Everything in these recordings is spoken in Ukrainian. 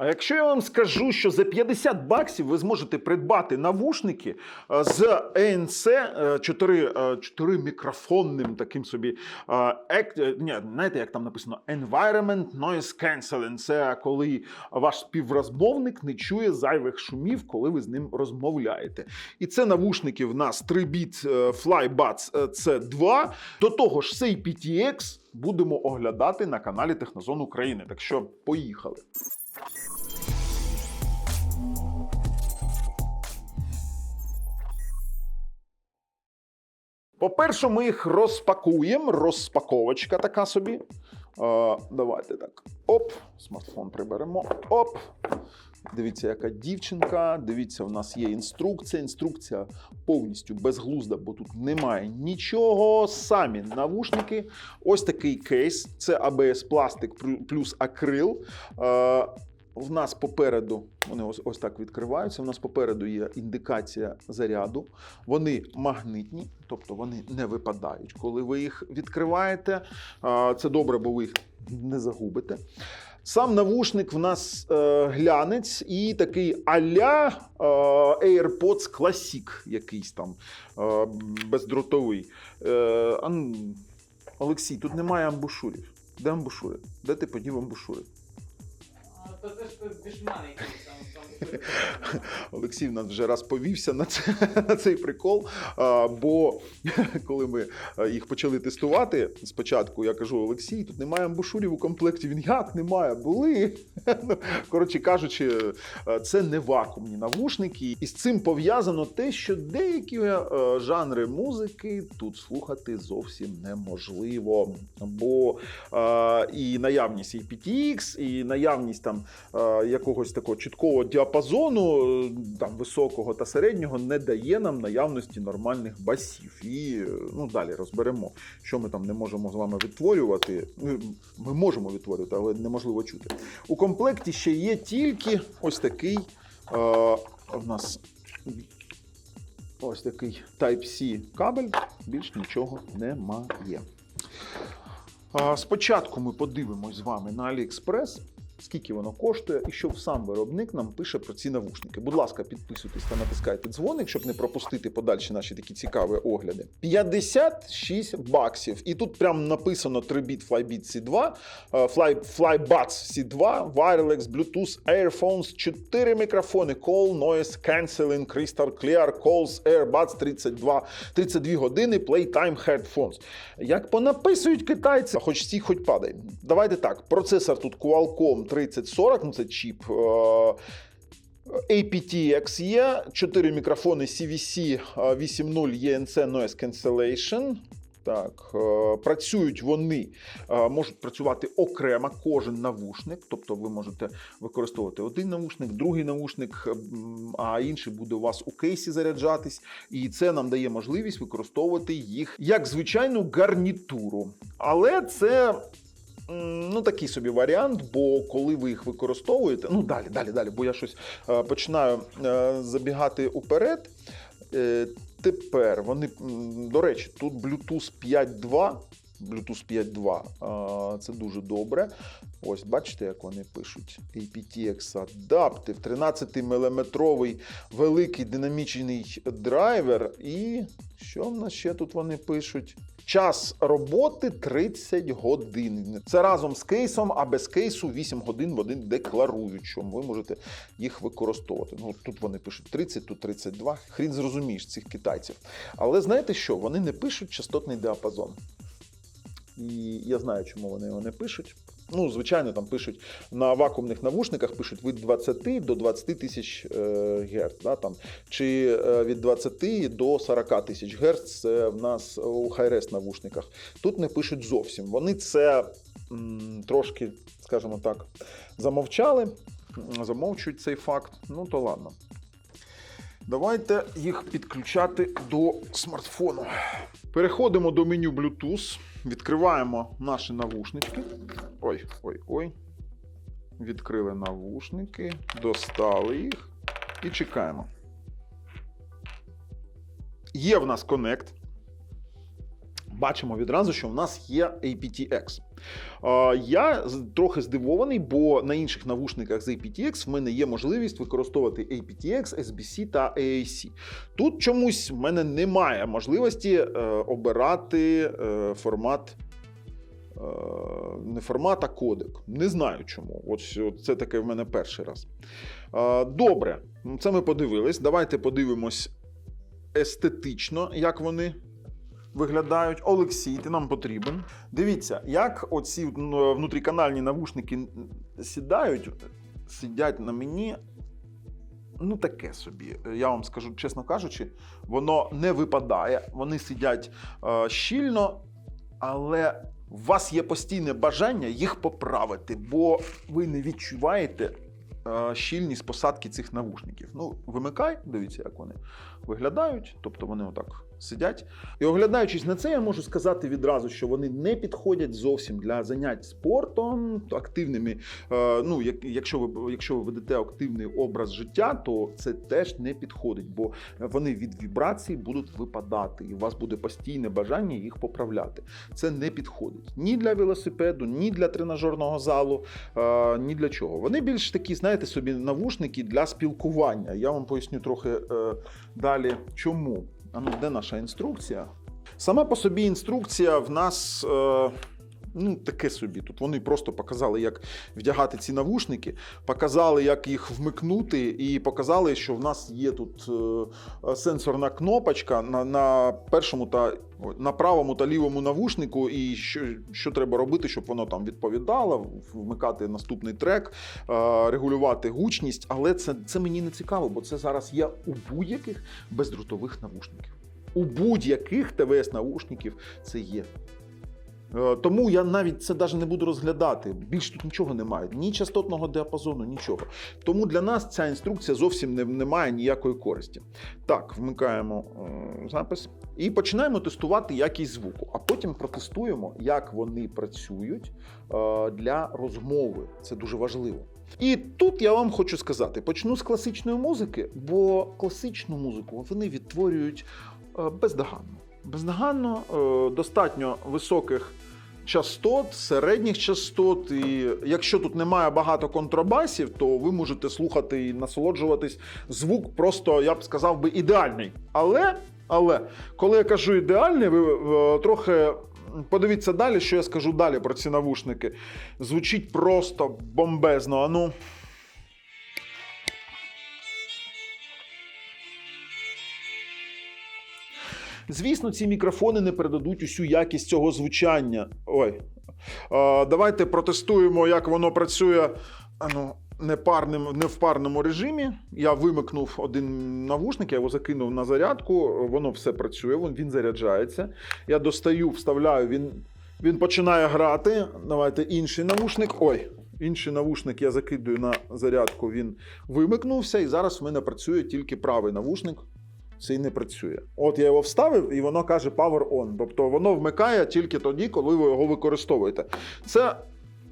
А якщо я вам скажу, що за 50 баксів ви зможете придбати навушники е, з ANC 4, 4 мікрофонним таким собі е, е, ні, знаєте, як там написано Environment Noise Cancelling. Це коли ваш співрозмовник не чує зайвих шумів, коли ви з ним розмовляєте. І це навушники в нас 3-біт е, FlyBuds е, C2. До того ж, цей PTX будемо оглядати на каналі Технозон України. Так що поїхали. По-перше, ми їх розпакуємо. Розпаковочка така собі. Е, давайте так. Оп, смартфон приберемо. Оп. Дивіться, яка дівчинка. Дивіться, в нас є інструкція. Інструкція повністю безглузда, бо тут немає нічого. Самі навушники. Ось такий кейс. Це ABS пластик плюс акрил. В нас попереду вони ось, ось так відкриваються. У нас попереду є індикація заряду. Вони магнитні, тобто вони не випадають, коли ви їх відкриваєте. Це добре, бо ви їх не загубите. Сам навушник в нас е, глянець і такий а-ля е, AirPods Classic якийсь там е, бездротовий. Е, Олексій, тут немає амбушурів. Де амбушури? Де ти подів амбушури? А, То це ж бішмани якісь там. Олексій нас вже раз повівся на, це, на цей прикол. А, бо коли ми їх почали тестувати спочатку, я кажу: Олексій, тут немає амбушурів у комплекті. Він як немає? Були. Ну, Коротше кажучи, е, це не вакуумні навушники. І з цим пов'язано те, що деякі е, жанри музики тут слухати зовсім неможливо. Бо е, і наявність і PTX, і наявність там е, якогось такого чіткого діапазону, е, там високого та середнього, не дає нам наявності нормальних басів. І е, ну далі розберемо, що ми там не можемо з вами відтворювати. Ну, Ми можемо відтворювати, але неможливо чути. У комплекті ще є тільки ось такий. Е, в нас ось такий Type-C кабель, більш нічого немає. Спочатку ми подивимось з вами на AliExpress, скільки воно коштує, і що сам виробник нам пише про ці навушники. Будь ласка, підписуйтесь та натискайте дзвоник, щоб не пропустити подальші наші такі цікаві огляди. 56 баксів. І тут прям написано 3-біт FlyBeat C2, е, Fly, FlyBuds C2, Wireless, Bluetooth, Airphones, 4 мікрофони, Call, Noise, Cancelling, Crystal Clear, Calls, Airbuds 32, 32 години, Playtime Headphones. Як понаписують китайці, хоч стій, хоч падай. Давайте так. Процесор тут Qualcomm 3040, ну це чіп. е, aptX є, 4 мікрофони CVC е, 8.0 ENC Noise Cancellation. Так, е, працюють вони, е, можуть працювати окремо кожен навушник, тобто ви можете використовувати один навушник, другий навушник, а інший буде у вас у кейсі заряджатись. І це нам дає можливість використовувати їх як звичайну гарнітуру. Але це. Ну, такий собі варіант, бо коли ви їх використовуєте, ну далі, далі, далі, бо я щось е, починаю е, забігати уперед. Е, тепер вони, до речі, тут Bluetooth 5.2. Bluetooth 5.2. Це дуже добре. Ось бачите, як вони пишуть. aptX Adaptive, 13-мм великий динамічний драйвер. І що в нас ще тут вони пишуть? Час роботи 30 годин. Це разом з кейсом, а без кейсу 8 годин вони декларують, що ви можете їх використовувати. Ну тут вони пишуть 30, тут 32. Хрін зрозумієш цих китайців. Але знаєте що? Вони не пишуть частотний діапазон. І я знаю, чому вони його не пишуть. Ну, звичайно, там пишуть на вакуумних навушниках пишуть від 20 до 20 тисяч е, Гц, да, там, чи е, від 20 до 40 тисяч Гц це в нас у Hi-Res навушниках. Тут не пишуть зовсім. Вони це м, трошки, скажімо так, замовчали, замовчують цей факт. Ну то ладно. Давайте їх підключати до смартфону. Переходимо до меню Bluetooth, відкриваємо наші навушнички. Ой, ой, ой. Відкрили навушники, достали їх і чекаємо. Є в нас Connect. Бачимо відразу, що в нас є aptX. Я трохи здивований, бо на інших навушниках з aptX в мене є можливість використовувати aptX, SBC та AAC. Тут чомусь в мене немає можливості е, обирати е, формат. е, Не формат, а кодек. Не знаю чому. От це таке в мене перший раз. Добре, це ми подивились. Давайте подивимось естетично, як вони виглядають. Олексій, ти нам потрібен. Дивіться, як оці внутріканальні навушники сідають, сидять на мені. Ну, таке собі. Я вам скажу, чесно кажучи, воно не випадає, вони сидять е, щільно, але у вас є постійне бажання їх поправити, бо ви не відчуваєте е, щільність посадки цих навушників. Ну, вимикай, дивіться, як вони виглядають, тобто вони отак сидять. І оглядаючись на це, я можу сказати відразу, що вони не підходять зовсім для занять спортом, активними. Е, ну, якщо ви якщо ви ведете активний образ життя, то це теж не підходить, бо вони від вібрацій будуть випадати, і у вас буде постійне бажання їх поправляти. Це не підходить ні для велосипеду, ні для тренажерного залу, е, ні для чого. Вони більш такі, знаєте, собі навушники для спілкування. Я вам поясню трохи е, далі, чому. А ну, де наша інструкція? Сама по собі інструкція в нас. Е, Ну, таке собі. Тут вони просто показали, як вдягати ці навушники, показали, як їх вмикнути, і показали, що в нас є тут е, сенсорна кнопочка на, на першому та на правому та лівому навушнику, і що, що треба робити, щоб воно там відповідало, вмикати наступний трек, е, регулювати гучність. Але це, це мені не цікаво, бо це зараз є у будь-яких бездротових навушників. У будь-яких ТВС-навушників це є. Е, Тому я навіть це навіть не буду розглядати. Більш тут нічого немає, ні частотного діапазону, нічого. Тому для нас ця інструкція зовсім не, не має ніякої користі. Так, вмикаємо е, запис і починаємо тестувати якість звуку, а потім протестуємо, як вони працюють е, для розмови. Це дуже важливо. І тут я вам хочу сказати: почну з класичної музики, бо класичну музику вони відтворюють е, бездоганно. Бездоганно, е, достатньо високих частот, середніх частот. І якщо тут немає багато контрабасів, то ви можете слухати і насолоджуватись. Звук просто, я б сказав би, ідеальний. Але, але коли я кажу ідеальний, ви е, трохи. Подивіться далі, що я скажу далі про ці навушники. Звучить просто бомбезно. А ну. Звісно, ці мікрофони не передадуть усю якість цього звучання. Ой. Давайте протестуємо, як воно працює а ну, не, парним, не в парному режимі. Я вимикнув один навушник, я його закинув на зарядку, воно все працює, він, він заряджається. Я достаю, вставляю, він, він починає грати. Давайте інший навушник. Ой, інший навушник я закидую на зарядку, він вимикнувся, і зараз в мене працює тільки правий навушник. Цей не працює. От я його вставив, і воно каже Power On. Тобто воно вмикає тільки тоді, коли ви його використовуєте. Це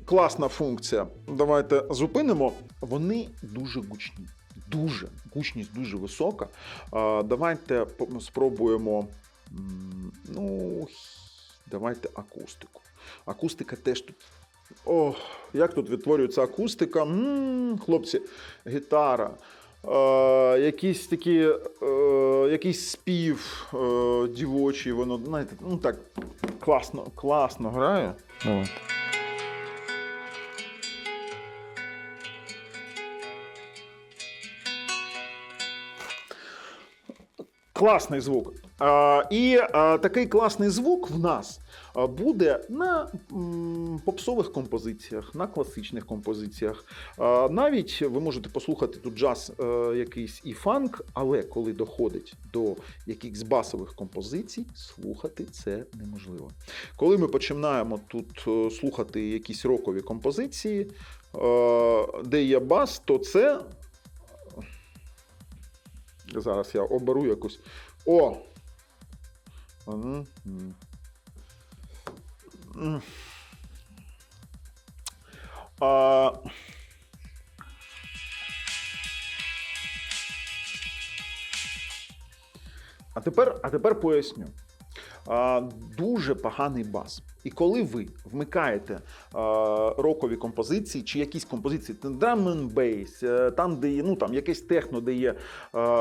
класна функція. Давайте зупинимо. Вони дуже гучні. Дуже гучність дуже висока. Давайте спробуємо. Ну, давайте акустику. Акустика теж тут. О, як тут відтворюється акустика? м хлопці, гітара. Е, якісь такі, е, якийсь спів е, дівочий, воно, знаєте, ну так класно, класно грає. От. Класний звук. А, і а, такий класний звук в нас буде на попсових композиціях, на класичних композиціях. Навіть ви можете послухати тут джаз е, якийсь і фанк, але коли доходить до якихось басових композицій, слухати це неможливо. Коли ми починаємо тут е, слухати якісь рокові композиції, е, де є бас, то це. Зараз я оберу якусь. О! Мгм. А... А тепер, а тепер поясню. А, дуже поганий бас. І коли ви вмикаєте е, рокові композиції чи якісь композиції, drum and bass, е, там, де є ну, там, якесь техно, де є е,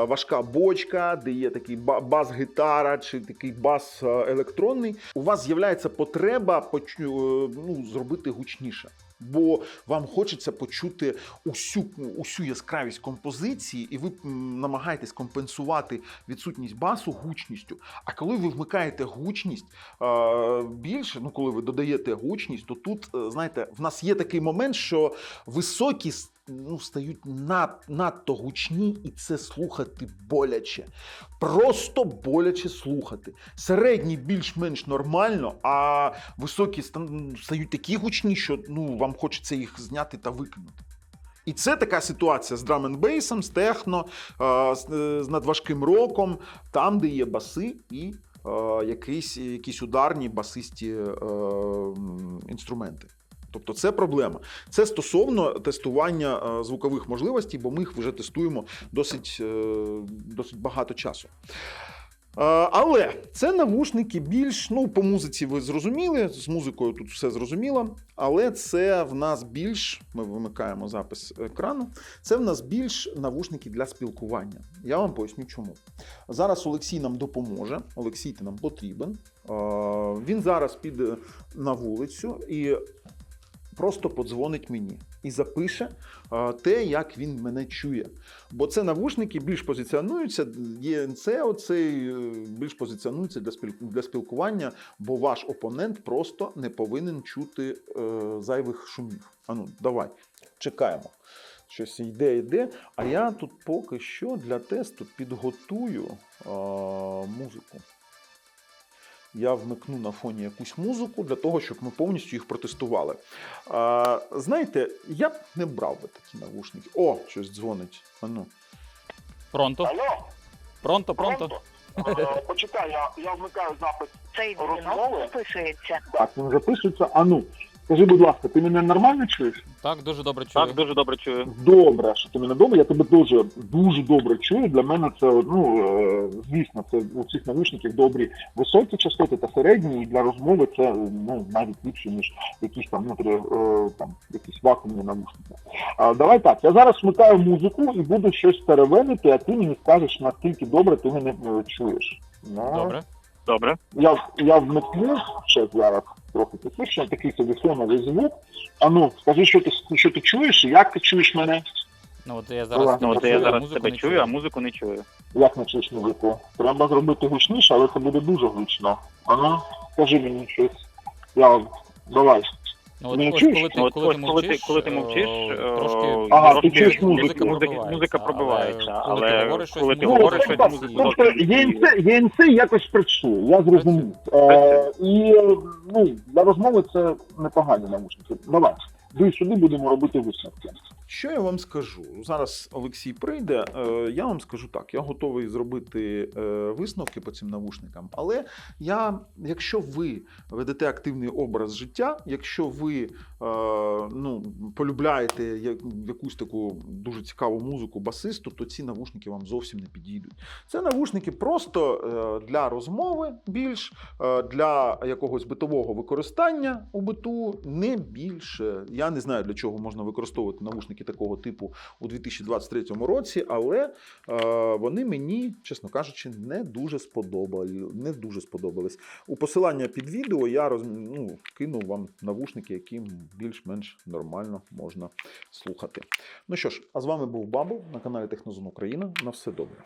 важка бочка, де є такий ба- бас-гітара чи такий бас е, електронний, у вас з'являється потреба е, ну, зробити гучніше. Бо вам хочеться почути усю, усю яскравість композиції, і ви намагаєтесь компенсувати відсутність басу гучністю. А коли ви вмикаєте гучність більше, ну коли ви додаєте гучність, то тут, е, знаєте, в нас є такий момент, що високі с- ну, стають над, надто гучні, і це слухати боляче. Просто боляче слухати. Середні більш-менш нормально, а високі стають такі гучні, що ну, вам хочеться їх зняти та викинути. І це така ситуація з драм-н-бейсом, з техно, е, з, надважким роком, там, де є баси і е, якісь, якісь ударні басисті е, інструменти. Тобто це проблема. Це стосовно тестування е, звукових можливостей, бо ми їх вже тестуємо досить, е, досить багато часу. Е, Але це навушники більш, ну, по музиці ви зрозуміли, з музикою тут все зрозуміло, але це в нас більш, ми вимикаємо запис екрану, це в нас більш навушники для спілкування. Я вам поясню чому. Зараз Олексій нам допоможе. Олексій ти нам потрібен. Він зараз піде на вулицю і просто подзвонить мені і запише те, як він мене чує. Бо це навушники більш позиціонуються, ЄНЦ оцей е, більш позиціонується для, спіл- для спілкування, бо ваш опонент просто не повинен чути е, зайвих шумів. Ану, давай, чекаємо. Щось йде, йде. А я тут поки що для тесту підготую музику. Я вмикну на фоні якусь музику для того, щоб ми повністю їх протестували. А, знаєте, я б не брав би такі навушники. О, щось дзвонить. Ану. Пронто. Алло, Пронто, пронто. Пронто? Е, Почекай, я, я вмикаю запис. Цей Розмови? дзвінок записується. Так, він записується. А ну, скажи, будь ласка, ти мене нормально чуєш? Так, дуже добре чую. Так, дуже добре чую. Добре, що ти мене добре. Я тебе дуже дуже добре чую. Для мене це ну е, звісно, це у цих навушників добрі високі частоти та середні, і для розмови це ну навіть ліпше ніж якісь там внутрі е, там якісь вакуумні навушники. А, давай так. Я зараз вмикаю музику і буду щось теревенити, а ти мені скажеш наскільки добре ти мене е, чуєш. Добре. Добре. Я, я вмикну ще зараз трохи послухаю, такий собі фоновий звук. А ну, скажи, що ти, що ти чуєш, і як ти чуєш мене, Ну от я Ладно, зараз Ну, от я чую, а зараз музику тебе не чую, а музику не чую. як не чуєш музику? Треба зробити гучніше, але це буде дуже гучно. А ну, скажи мені щось. Я, давай. Ну, от мовчиш? коли ти, коли ти мовчиш, коли ти мовчиш, е, е, трошки, Ага, ти чуєш музику. музика Музика, пробивається, музика пробивається, але коли ти говориш коли ти говориш щось, тобто, музика тобто зовсім не ЄНЦ, ЄНЦ якось працює, я зрозумів. Е, і ну, для розмови це непогані навушники. Давай, дуй сюди, будемо робити висновки. Що я вам скажу? Зараз Олексій прийде. е, Я вам скажу так: я готовий зробити е, висновки по цим навушникам. Але я, якщо ви ведете активний образ життя, якщо ви е, ну, полюбляєте якусь таку дуже цікаву музику басисту, то ці навушники вам зовсім не підійдуть. Це навушники просто для розмови більш для якогось битового використання у биту, не більше. Я не знаю, для чого можна використовувати навушники такого типу у 2023 році, але е, вони мені, чесно кажучи, не дуже сподобали. Не дуже сподобались. У посилання під відео я роз, ну, кинув вам навушники, які більш-менш нормально можна слухати. Ну що ж, а з вами був Бабл на каналі Технозон Україна. На все добре.